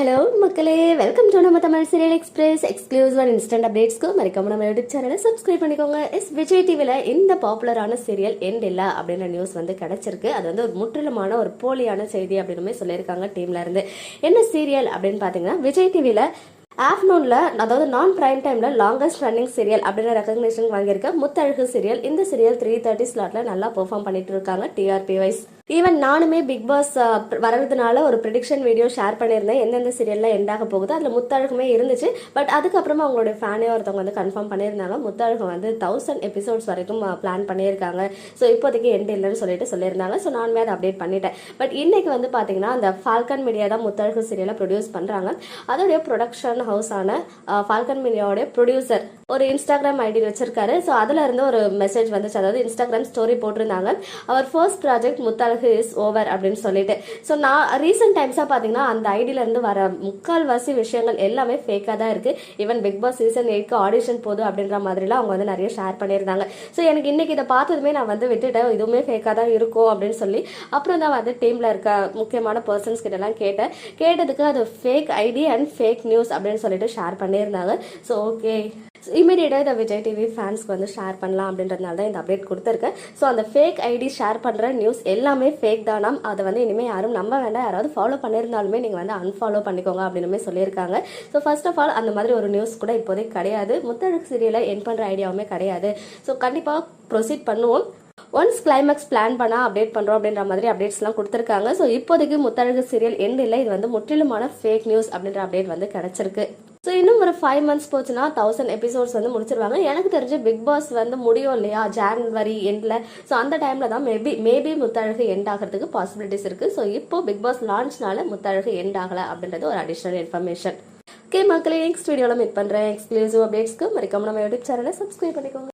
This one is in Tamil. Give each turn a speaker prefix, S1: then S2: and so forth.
S1: ஹலோ மக்களே. வெல்கம் டு நம்ம Tamil serial express exclusive and instant அப்டேட்ஸ்க்கு மறக்காம நம்ம யூடியூப் சேனலை சப்ஸ்கிரைப் பண்ணிக்கோங்க. எஸ் விஜய் டிவியில் இந்த பாப்புலரான சீரியல் எண்ட் இல்லை அப்படின்ற நியூஸ் வந்து கிடச்சிருக்கு. அது வந்து ஒரு முற்றிலுமான ஒரு போலியான செய்தி அப்படின்னு சொல்லியிருக்காங்க டீம்ல இருந்து. என்ன சீரியல் அப்படின்னு பார்த்தீங்கன்னா விஜய் டிவியில் ஆஃப்டர்நூனில் அதாவது நான் பிரைம் டைமில் லாங்கஸ்ட் ரன்னிங் சீரியல் அப்படின்ற ரெக்கக்னேஷன் வாங்கியிருக்க முத்தழகு சீரியல் இந்த சீரியல் த்ரீ தேர்ட்டி ஸ்லாட்டில் நல்லா பெர்ஃபார்ம் பண்ணிட்டு இருக்காங்க டிஆர்பி வைஸ் ஈவன் நானுமே பிக் பாஸ் வர்றதுனால ஒரு ப்ரிடிக்ஷன் வீடியோ ஷேர் பண்ணியிருந்தேன். எந்தெந்த சீரியலில் எண்டாக போகுது அதில் முத்தழகுமே இருந்துச்சு. பட் அதுக்கப்புறமா அவங்களுடைய ஃபேனே ஒருத்தவங்க வந்து கன்ஃபார்ம் பண்ணியிருந்தாங்க. முத்தழகு வந்து தௌசண்ட் எபிசோட்ஸ் வரைக்கும் பிளான் பண்ணியிருக்காங்க. ஸோ இப்போதைக்கு எண்ட் இல்லைன்னு சொல்லிட்டு சொல்லியிருந்தாங்க. ஸோ நானுமே அதை அப்டேட் பண்ணிட்டேன். பட் இன்னைக்கு வந்து பார்த்தீங்கன்னா அந்த ஃபால்கன் மீடியா தான் முத்தழகு சீரியலை ப்ரொடியூஸ் பண்ணுறாங்க அதோடைய ப்ரொடக்ஷன் ஹவுஸான ஃபால்கன் மீடியாவோடைய ப்ரொடியூசர் ஒரு இன்ஸ்டாகிராம் ஐடி வச்சிருக்காரு. ஸோ அதுல இருந்து ஒரு மெசேஜ் வந்துச்சு. அதாவது இன்ஸ்டாகிராம் ஸ்டோரி போட்டிருந்தாங்க. அவர் ஃபர்ஸ்ட் ப்ராஜெக்ட் இஸ் ஓவர் அப்படின்னு சொல்லிட்டு. ஸோ நான் ரீசெண்ட் டைம்ஸாக பார்த்தீங்கன்னா அந்த ஐடியில இருந்து வர முக்கால்வாசி விஷயங்கள் எல்லாமே ஃபேக்காக தான் இருக்கு. ஈவன் பிக் பாஸ் சீசன் எயிட்க்கு ஆடிஷன் போதும் அப்படின்ற மாதிரிலாம் அவங்க வந்து நிறைய ஷேர் பண்ணியிருந்தாங்க. ஸோ எனக்கு இன்னைக்கு இதை பார்த்ததுமே நான் வந்து விட்டுட்டேன். இதுவுமே ஃபேக்காக தான் இருக்கும் அப்படின்னு சொல்லி. அப்புறம் தான் வந்து டீம்ல இருக்க முக்கியமான பர்சன்ஸ் கிட்ட எல்லாம் கேட்டேன். கேட்டதுக்கு அது fake ID and fake news அப்படின்னு சொல்லிட்டு ஷேர் பண்ணியிருந்தாங்க. ஸோ ஓகே இமீடியட்டாக இதை விஜய் டிவி ஃபேன்ஸ்க்கு வந்து ஷேர் பண்ணலாம் அப்படின்றதுனால தான் இந்த அப்டேட் கொடுத்துருக்கேன். ஸோ அந்த ஃபேக் ஐடி ஷேர் பண்ணுற நியூஸ் எல்லாமே ஃபேக் தானாம் அதை வந்து இனிமேல் யாரும் நம்ப வேண்டாம். யாராவது ஃபாலோ பண்ணியிருந்தாலுமே நீங்கள் வந்து அன்ஃபாலோ பண்ணிக்கோங்க அப்படின்னு சொல்லியிருக்காங்க. ஸோ ஃபர்ஸ்ட் ஆஃப் ஆல் அந்த மாதிரி ஒரு நியூஸ் கூட இப்போதைக்கு கிடையாது. முத்தழகு சீரியலை என் பண்ணுற ஐடியாவுமே கிடையாது. ஸோ கண்டிப்பாக ப்ரொசீட் பண்ணுவோம். ஒன்ஸ் கிளைமேக்ஸ் பிளான் பண்ணா அப்டேட் பண்றோம் அப்படின்ற மாதிரி அப்டேட்ஸ்லாம் கொடுத்துருக்காங்க. ஸோ இப்போதைக்கு முத்தழகு சீரியல் எண்ட் இல்லை. இது வந்து முற்றிலுமான ஃபேக் நியூஸ் அப்படின்ற அப்டேட் வந்து கிடைச்சிருக்கு. ஸோ இன்னும் ஒரு ஃபைவ் மந்த்ஸ் போச்சுன்னா தௌசண்ட் எபிசோட்ஸ் வந்து முடிச்சிருவாங்க. எனக்கு தெரிஞ்சு பிக் பாஸ் வந்து முடியும் இல்லையா? ஜான்வரி எண்டில் ஸோ அந்த டைமில் தான் மேபி மேபி முத்தழகு எண்ட் ஆகிறதுக்கு பாசிபிலிட்டிஸ் இருக்குது ஸோ இப்போ பிக் பாஸ் லான்ச்னால முத்தழகு எண்ட் ஆகலை அப்படின்றது ஒரு அடிஷ்னல் இன்ஃபர்மேஷன் ஓகே மக்களே நெக்ஸ்ட் வீடியோவில் மீட் பண்ணுறேன் எக்ஸ்க்ளூசிவ் அப்டேட்ஸ்க்கு மறக்காம நம்ம யூடியூப் சேனலை சப்ஸ்கிரைப் பண்ணிக்கோங்க.